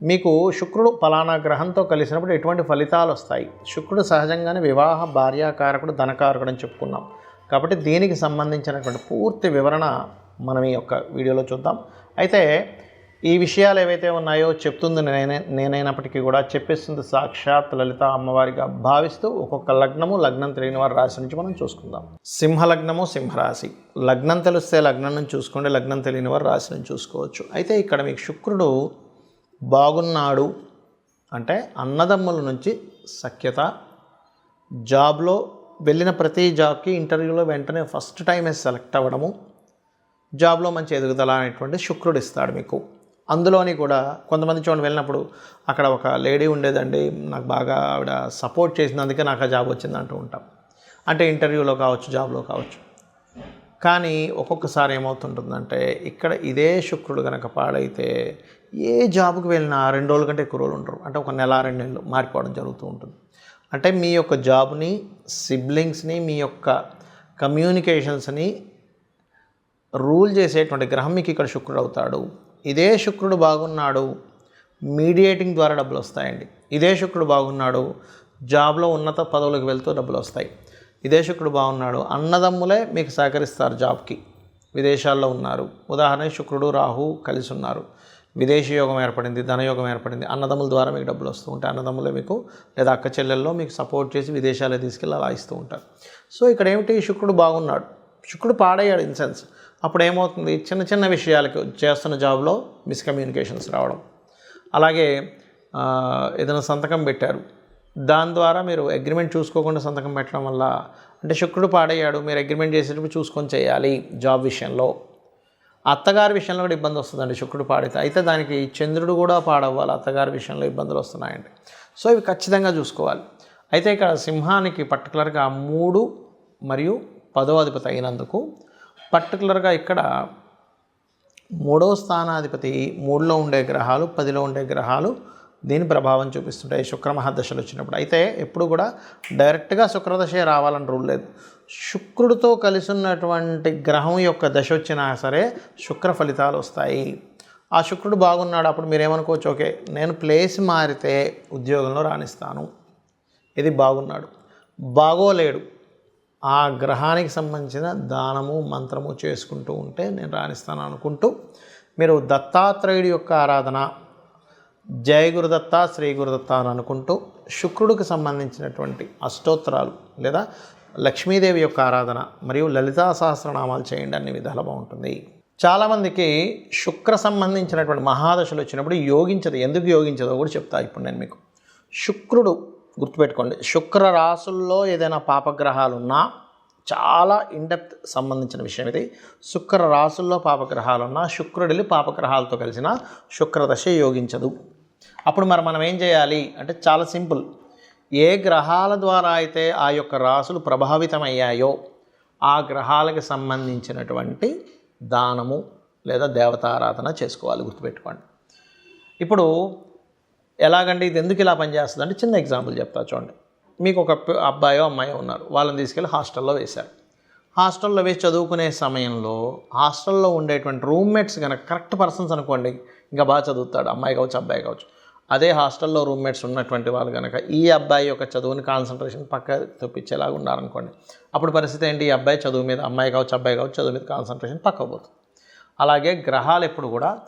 మీకు శుక్రుడు ఫలానా గ్రహంతో కలిసినప్పుడు ఎటువంటి ఫలితాలు వస్తాయి? శుక్రుడు సహజంగానే వివాహ భార్యాకారకుడు ధనకారకుడు అని చెప్పుకున్నాం. కాబట్టి దీనికి సంబంధించినటువంటి పూర్తి వివరణ మనం ఈ యొక్క వీడియోలో చూద్దాం. అయితే ఈ విషయాలు ఏవైతే ఉన్నాయో చెప్తుంది నేనే నేనైనప్పటికీ కూడా చెప్పేస్తుంది సాక్షాత్ లలిత అమ్మవారిగా భావిస్తూ ఒక్కొక్క లగ్నము లగ్నం తెలియని వారి రాశి నుంచి మనం చూసుకుందాం. సింహ లగ్నము సింహరాశి. లగ్నం తెలిస్తే లగ్నం నుంచి చూసుకోండి లగ్నం తెలియని వారు రాశి నుంచి చూసుకోవచ్చు. అయితే ఇక్కడ మీకు శుక్రుడు బాగున్నాడు అంటే అన్నదమ్ముల నుంచి సఖ్యత. జాబ్లో వెళ్ళిన ప్రతి జాబ్కి ఇంటర్వ్యూలో వెంటనే ఫస్ట్ టైమే సెలెక్ట్ అవ్వడము. జాబ్లో మంచి ఎదుగుదల అనేటువంటి శుక్రుడు ఇస్తాడు మీకు. అందులోని కూడా కొంతమంది చూడండి వెళ్ళినప్పుడు అక్కడ ఒక లేడీ ఉండేదండి నాకు బాగా ఆవిడ సపోర్ట్ చేసినందుకే నాకు ఆ జాబ్ వచ్చింది అంటూ ఉంటాం. అంటే ఇంటర్వ్యూలో కావచ్చు జాబ్లో కావచ్చు. కానీ ఒక్కొక్కసారి ఏమవుతుంటుందంటే ఇక్కడ ఇదే శుక్రుడు కనుక పాడైతే ఏ జాబ్కి వెళ్ళినా రెండు రోజుల కంటే ఎక్కువ రోజులు ఉంటారు అంటే ఒక నెల రెండు నెలలు మారిపోవడం జరుగుతూ ఉంటుంది. అంటే మీ యొక్క జాబ్ని సిబ్లింగ్స్ని మీ యొక్క కమ్యూనికేషన్స్ని రూల్ చేసేటువంటి గ్రహం మీకు ఇక్కడ శుక్రుడు అవుతాడు. ఇదే శుక్రుడు బాగున్నాడు మీడియేటింగ్ ద్వారా డబ్బులు వస్తాయండి. ఇదే శుక్రుడు బాగున్నాడు జాబ్లో ఉన్నత పదవులకు వెళ్తూ డబ్బులు వస్తాయి. విదేశకుడు బాగున్నాడు. అన్నదమ్ములే మీకు సహకరిస్తారు జాబ్కి. విదేశాల్లో ఉన్నారు. ఉదాహరణకి శుక్రుడు రాహు కలిసి ఉన్నారు విదేశీ యోగం ఏర్పడింది ధనయోగం ఏర్పడింది. అన్నదమ్ముల ద్వారా మీకు డబ్బులు వస్తూ ఉంటాయి. అన్నదమ్ములే మీకు లేదా అక్క చెల్లెల్లో మీకు సపోర్ట్ చేసి విదేశాలే తీసుకెళ్ళి అలా ఇస్తూ ఉంటారు. సో ఇక్కడ ఏమిటి? శుక్రుడు బాగున్నాడు. శుక్రుడు పాడయ్యాడు ఇన్ సెన్స్. అప్పుడు ఏమవుతుంది? చిన్న చిన్న విషయాలకు చేస్తున్న జాబ్లో మిస్కమ్యూనికేషన్స్ రావడం. అలాగే ఏదైనా సంతకం పెట్టారు. దాని ద్వారా మీరు అగ్రిమెంట్ చూసుకోకుండా సంతకం పెట్టడం వల్ల అంటే శుక్రుడు పాడయ్యాడు మీరు అగ్రిమెంట్ చేసేటప్పుడు చూసుకొని చేయాలి జాబ్ విషయంలో. అత్తగారి విషయంలో కూడా ఇబ్బంది వస్తుందండి శుక్రుడు పాడితే. అయితే దానికి చంద్రుడు కూడా పాడవ్వాలి అత్తగారి విషయంలో ఇబ్బందులు వస్తున్నాయండి. సో ఇవి ఖచ్చితంగా చూసుకోవాలి. అయితే ఇక్కడ సింహానికి పర్టికులర్గా మూడు మరియు పదో అధిపతి అయినందుకు పర్టికులర్గా ఇక్కడ మూడో స్థానాధిపతి మూడులో ఉండే గ్రహాలు పదిలో ఉండే గ్రహాలు దీని ప్రభావం చూపిస్తుంటాయి. శుక్రమహాదశలు వచ్చినప్పుడు. అయితే ఎప్పుడు కూడా డైరెక్ట్గా శుక్రదశే రావాలని రూల్ లేదు. శుక్రుడితో కలిసి ఉన్నటువంటి గ్రహం యొక్క దశ వచ్చినా సరే శుక్ర ఫలితాలు వస్తాయి. ఆ శుక్రుడు బాగున్నాడు అప్పుడు మీరేమనుకోవచ్చు ఓకే నేను ప్లేస్ మారితే ఉద్యోగంలో రాణిస్తాను. ఇది బాగున్నాడు. బాగోలేడు. ఆ గ్రహానికి సంబంధించిన దానము మంత్రము చేసుకుంటూ ఉంటే నేను రాణిస్తాను అనుకుంటూ మీరు దత్తాత్రేయుడి యొక్క ఆరాధన జయ గురుదత్త శ్రీ గురుదత్త అని అనుకుంటూ శుక్రుడికి సంబంధించినటువంటి అష్టోత్తరాలు లేదా లక్ష్మీదేవి యొక్క ఆరాధన మరియు లలితా సహస్రనామాలు చేయండి. అన్ని విధాలు బాగుంటుంది. చాలామందికి శుక్ర సంబంధించినటువంటి మహాదశలు వచ్చినప్పుడు యోగించదు. ఎందుకు యోగించదో? కూడా చెప్తా ఇప్పుడు నేను మీకు. శుక్రుడు గుర్తుపెట్టుకోండి. శుక్ర రాసుల్లో ఏదైనా పాపగ్రహాలు ఉన్నా చాలా ఇండెప్త్ సంబంధించిన విషయం ఇది. శుక్ర రాసుల్లో పాపగ్రహాలు ఉన్నా శుక్రుడిని పాపగ్రహాలతో కలిసిన శుక్రదశ యోగించదు. అప్పుడు మరి మనం ఏం చేయాలి? అంటే చాలా సింపుల్. ఏ గ్రహాల ద్వారా అయితే ఆ యొక్క రాసులు ప్రభావితమయ్యాయో ఆ గ్రహాలకు సంబంధించినటువంటి దానము లేదా దేవతారాధన చేసుకోవాలి గుర్తుపెట్టుకోండి. ఇప్పుడు ఎలాగంటే ఇది ఎందుకు ఇలా పనిచేస్తుంది అంటే చిన్న ఎగ్జాంపుల్ చెప్తా చూడండి. మీకు ఒక అబ్బాయో అమ్మాయో ఉన్నారు. వాళ్ళని తీసుకెళ్ళి హాస్టల్లో వేశారు. హాస్టల్లో వేసి చదువుకునే సమయంలో హాస్టల్లో ఉండేటువంటి రూమ్మేట్స్ కనుక కరెక్ట్ పర్సన్స్ అనుకోండి ఇంకా బాగా చదువుతాడు. అమ్మాయి కావచ్చు అబ్బాయి కావచ్చు. అదే హాస్టల్లో రూమ్మేట్స్ ఉన్నటువంటి వాళ్ళు కనుక ఈ అబ్బాయి యొక్క చదువుని కాన్సన్ట్రేషన్ పక్క తెప్పించేలాగా ఉన్నారనుకోండి అప్పుడు పరిస్థితి ఏంటి? ఈ అబ్బాయి చదువు మీద అమ్మాయి కావచ్చు అబ్బాయి కావచ్చు చదువు మీద కాన్సన్ట్రేషన్ పక్కకు అలాగే గ్రహాలు ఎప్పుడు కూడా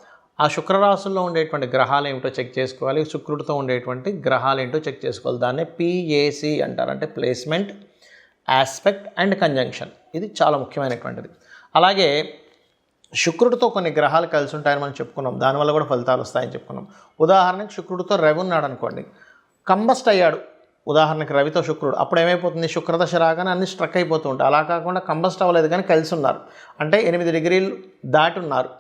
ఆ శుక్రరాశుల్లో ఉండేటువంటి గ్రహాలు ఏమిటో చెక్ చేసుకోవాలి శుక్రుడితో ఉండేటువంటి గ్రహాలు ఏంటో చెక్ చేసుకోవాలి. దాన్నే పిఏసి అంటారు. అంటే ప్లేస్మెంట్ ఆస్పెక్ట్ అండ్ కంజంక్షన్. ఇది చాలా ముఖ్యమైనటువంటిది. అలాగే శుక్రుడితో కొన్ని గ్రహాలు కలిసి ఉంటాయని మనం చెప్పుకున్నాం. దానివల్ల కూడా ఫలితాలు వస్తాయని చెప్పుకున్నాం. ఉదాహరణకి శుక్రుడితో రవి ఉన్నాడు అనుకోండి. కంబస్ట్ అయ్యాడు. ఉదాహరణకి రవితో శుక్రుడు. అప్పుడు ఏమైపోతుంది? శుక్రదశ రాగానే అన్ని స్ట్రక్ అయిపోతూ ఉంటాయి. అలా కాకుండా కంబస్ట్ అవ్వలేదు కానీ కలిసి ఉన్నారు. అంటే ఎనిమిది డిగ్రీలు దాటి ఉన్నారు.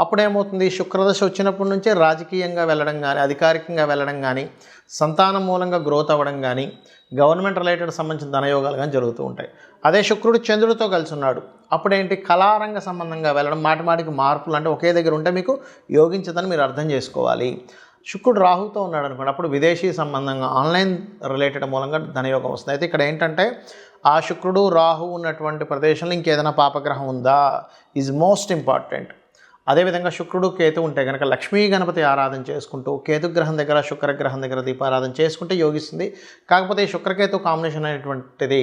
అప్పుడేమవుతుంది శుక్రదశ వచ్చినప్పటి నుంచే రాజకీయంగా వెళ్ళడం కానీ అధికారికంగా వెళ్ళడం కానీ సంతానం మూలంగా గ్రోత్ అవ్వడం కానీ గవర్నమెంట్ రిలేటెడ్ సంబంధించిన ధనయోగాలు కానీ జరుగుతూ ఉంటాయి. అదే శుక్రుడు చంద్రుడితో కలిసి ఉన్నాడు. అప్పుడేంటి? కళారంగ సంబంధంగా వెళ్ళడం మాటి మాటికి మార్పులు అంటే ఒకే దగ్గర ఉంటే మీకు యోగించదని మీరు అర్థం చేసుకోవాలి. శుక్రుడు రాహుతో ఉన్నాడు అనుకోండి అప్పుడు విదేశీ సంబంధంగా ఆన్లైన్ రిలేటెడ్ మూలంగా ధనయోగం వస్తుంది. అయితే ఇక్కడ ఏంటంటే ఆ శుక్రుడు రాహు ఉన్నటువంటి ప్రదేశంలో ఇంకేదైనా పాపగ్రహం ఉందా? Is most important. అదేవిధంగా శుక్రుడు కేతు ఉంటే కనుక లక్ష్మీ గణపతి ఆరాధన చేసుకుంటూ కేతుగ్రహం దగ్గర శుక్రగ్రహం దగ్గర దీపారాధన చేసుకుంటే యోగిస్తుంది. కాకపోతే ఈ శుక్రకేతు కాంబినేషన్ అనేటువంటిది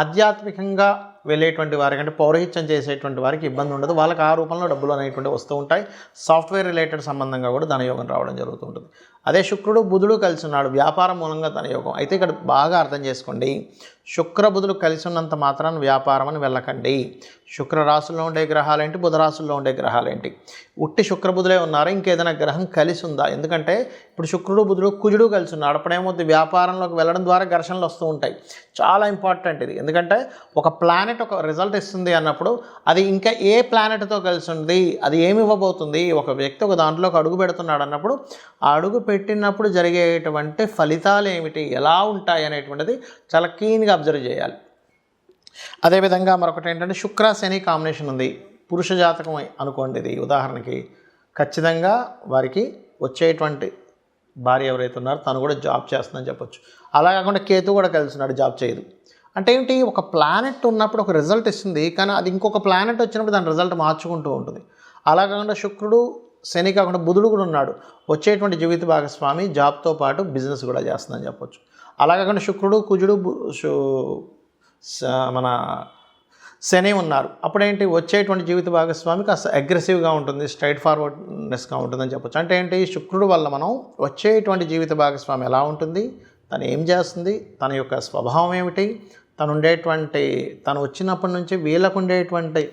ఆధ్యాత్మికంగా వెళ్ళేటువంటి వారికి అంటే పౌరహిత్యం చేసేటువంటి వారికి ఇబ్బంది ఉండదు. వాళ్ళకి ఆ రూపంలో డబ్బులు అనేటువంటి వస్తూ ఉంటాయి. సాఫ్ట్వేర్ రిలేటెడ్ సంబంధంగా కూడా ధనయోగం రావడం జరుగుతుంటుంది అదే శుక్రుడు బుధుడు కలిసి ఉన్నాడు వ్యాపారం మూలంగా తన యోగం. అయితే ఇక్కడ బాగా అర్థం చేసుకోండి. శుక్ర బుధుడు కలిసి ఉన్నంత మాత్రాన వ్యాపారం అని వెళ్ళకండి. శుక్ర రాశుల్లో ఉండే గ్రహాలేంటి బుధ రాశుల్లో ఉండే గ్రహాలేంటి ఉట్టి శుక్ర బుధులే ఉన్నారు. ఇంకేదైనా గ్రహం కలిసి ఉందా ఎందుకంటే ఇప్పుడు శుక్రుడు బుధుడు కుజుడు కలిసి ఉన్నాడు అప్పుడేమవుతుంది వ్యాపారంలోకి వెళ్ళడం ద్వారా ఘర్షణలు వస్తూ ఉంటాయి. చాలా ఇంపార్టెంట్ ఇది. ఎందుకంటే ఒక ప్లానెట్ ఒక రిజల్ట్ ఇస్తుంది అన్నప్పుడు అది ఇంకా ఏ ప్లానెట్తో కలిసి ఉంది? అది ఏమి ఇవ్వబోతుంది? ఒక వ్యక్తి ఒక దాంట్లోకి అడుగు పెడుతున్నాడు అన్నప్పుడు ఆ అడుగు పెట్టినప్పుడు జరిగేటువంటి ఫలితాలు ఏమిటి? ఎలా ఉంటాయి అనేటువంటిది చాలా క్లీన్గా అబ్జర్వ్ చేయాలి. అదేవిధంగా మరొకటి ఏంటంటే శుక్ర శని కాంబినేషన్ ఉంది. పురుష జాతకం అనుకోండి ఇది. ఉదాహరణకి ఖచ్చితంగా వారికి వచ్చేటువంటి భార్య ఎవరైతే ఉన్నారో తను కూడా జాబ్ చేస్తుందని చెప్పొచ్చు. అలా కాకుండా కేతు కూడా కలిసినాడు జాబ్ చేయదు. అంటే ఏంటి? ఒక ప్లానెట్ ఉన్నప్పుడు ఒక రిజల్ట్ ఇస్తుంది. కానీ అది ఇంకొక ప్లానెట్ వచ్చినప్పుడు దాని రిజల్ట్ మార్చుకుంటూ ఉంటుంది. అలా కాకుండా శుక్రుడు శని కాకుండా బుధుడు కూడా ఉన్నాడు. వచ్చేటువంటి జీవిత భాగస్వామి జాబ్తో పాటు బిజినెస్ కూడా చేస్తుందని చెప్పొచ్చు. అలా కాకుండా శుక్రుడు కుజుడు మన శని ఉన్నారు. అప్పుడేంటి? వచ్చేటువంటి జీవిత భాగస్వామి కాస్త అగ్రెసివ్గా ఉంటుంది స్ట్రైట్ ఫార్వర్డ్నెస్గా ఉంటుందని చెప్పొచ్చు. అంటే ఏంటి? శుక్రుడు వల్ల మనం వచ్చేటువంటి జీవిత భాగస్వామి ఎలా ఉంటుంది? తను ఏం చేస్తుంది? తన యొక్క స్వభావం ఏమిటి? తను ఉండేటువంటి తను వచ్చినప్పటి నుంచి వీళ్ళకు ఉండేటువంటి